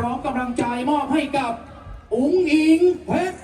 พร้อมกำลังใจมอบให้กับ อุ๋งอิงเพชร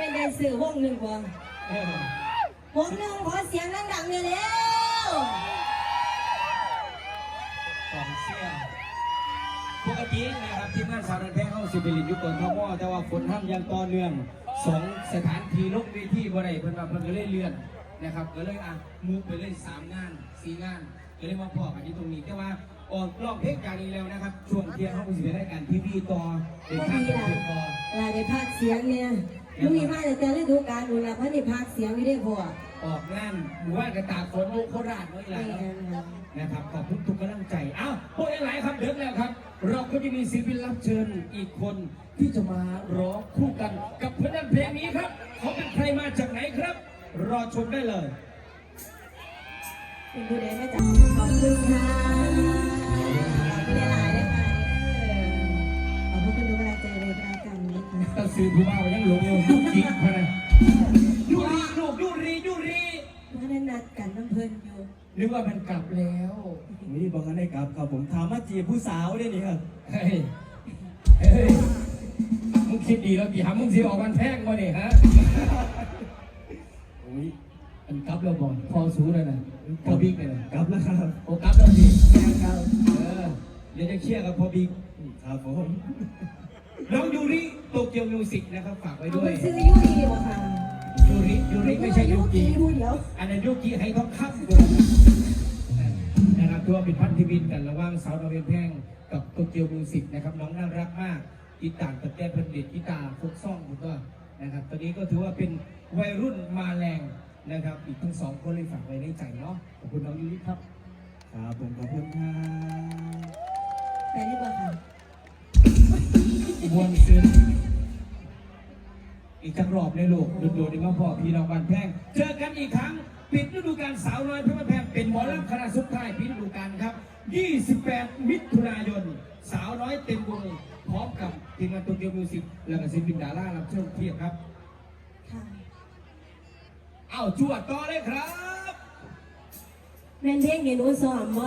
ไม่ได้ซื้อวงหนึ่งกว่าเออวงหนึ่งขอเสียงดังๆเลยแล้วกองเสียปกตินะครับทีมงานสารแท้เข้าสิบลินยุคก่อนเขาบ่แต่ว่าฝนห้ามยังต่อเนื่องสองสถานที่ลงเวทีบ่ได้เพิ่นว่าเพิ่นก็เลยเลื่อนนะครับก็เลยอะมูฟไปเลยสามงานสี่งานก็เลยมาพอกันที่ตรงนี้แต่ว่าออกรอบเพลงจากนี้แล้วนะครับช่วงเที่ยงเขาคงสิไปได้กันทีวีต่อเป็นก็ทางดีเป็นล่ะเพลงต่อลาได้พักเสียงเนี่ย ลูกมีมาแต่แต่ฤดูกาลอุ่นละเพราะได้พักเสียงไม่ได้พอออกงานหมู่บ้านกระตากฝนโลกโคราชเมื่อไหร่ไม่ครับงั้นครับนะครับขอบคุณทุกกำลังใจเอ้าพวกหลายๆครับเดินแล้วครับ เราก็จะมีศิลปินรับเชิญอีกคนที่จะมาร้องคู่กันกับผลงานเพลงนี้ครับเขาเป็นใครมาจากไหนครับ รอชมได้เลยเป็นผู้ใดมาจากขอบคุณค่ะ ตัดสื่อผู้บ่าวยังหลงอยู่ยุกิกพะนะยูรีลูกยูรียูรีว่าได้นัดกันน้ำเพลินอยู่นึกว่ามันกลับแล้วไม่บอกกันได้ครับครับผมถามมาจีบผู้สาวได้นี่ครับเฮ้ยเฮ้ยมึงคิดดีแล้วกี่หามึงสิออกมันแพงมาเนี่ยฮะโอ้ยมันกลับแล้วบอกพอสูเลยนะพอบิ๊กเลยนะกลับแล้วครับโอ้กลับแล้วดิแม่ครับเออเดี๋ยวจะเคลียร์กับพอบิ๊กครับผม น้องยูริโตเกียวมิวสิกนะครับฝากไว้เอาด้วไปยซื้อยูดีบ่ค่ะยูริยูริไม่ใช่ยูกิพูดเดี๋ยวอันนั้นยูกิให้ทองคำด้วยนะครับถือว่าเป็นพันธมิตรกันระหว่างสาวดาวเรืองแพงกับโตเกียวมิวสิกนะครับน้องน่ารักมากกีตาร์กับแก้เพันเด็ดกีตาร์ฟุกซ่องผมก็นะครับตอนนี้ก็ถือว่าเป็นวัยรุ่นมาแรงนะครับ อีกทั้งสองคนเลยฝากไว้ในใจเนาะขอบคุณน้องยูริครับครับผมขอบคุณครับไปได้บ่ค่ะ บวนซึนอีกจังรอบในโลกโดดๆในมาพ่อพี่น้องบ้านแพงเจอกันอีกครั้ง ปิดฤดูกาลสาวน้อยเพชรบ้านแพงเป็นหมอลำคณะสุดท้ายปิดฤดูกาลครับ 28 มิถุนายน สาวน้อยเต็มวงพร้อมกับทีมงานโตเกียวมิวสิกและก็ศิลปินดารารับเชิญเพียบครับค่ะเอาจวดต่อเลยครับแม่นเพลงเห็นหนูสอนบ่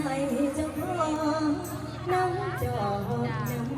ใจจะพอน้ำจอกน้ำ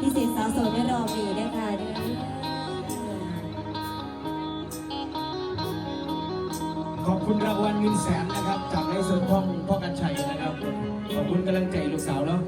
พี่สินสาวโสดได้รอมีนะคะขอบคุณรางวัลเงินแสนนะครับ จากในส่วนพ่อพ่อกันชัยนะครับ ขอบคุณกำลังใจลูกสาวเนาะ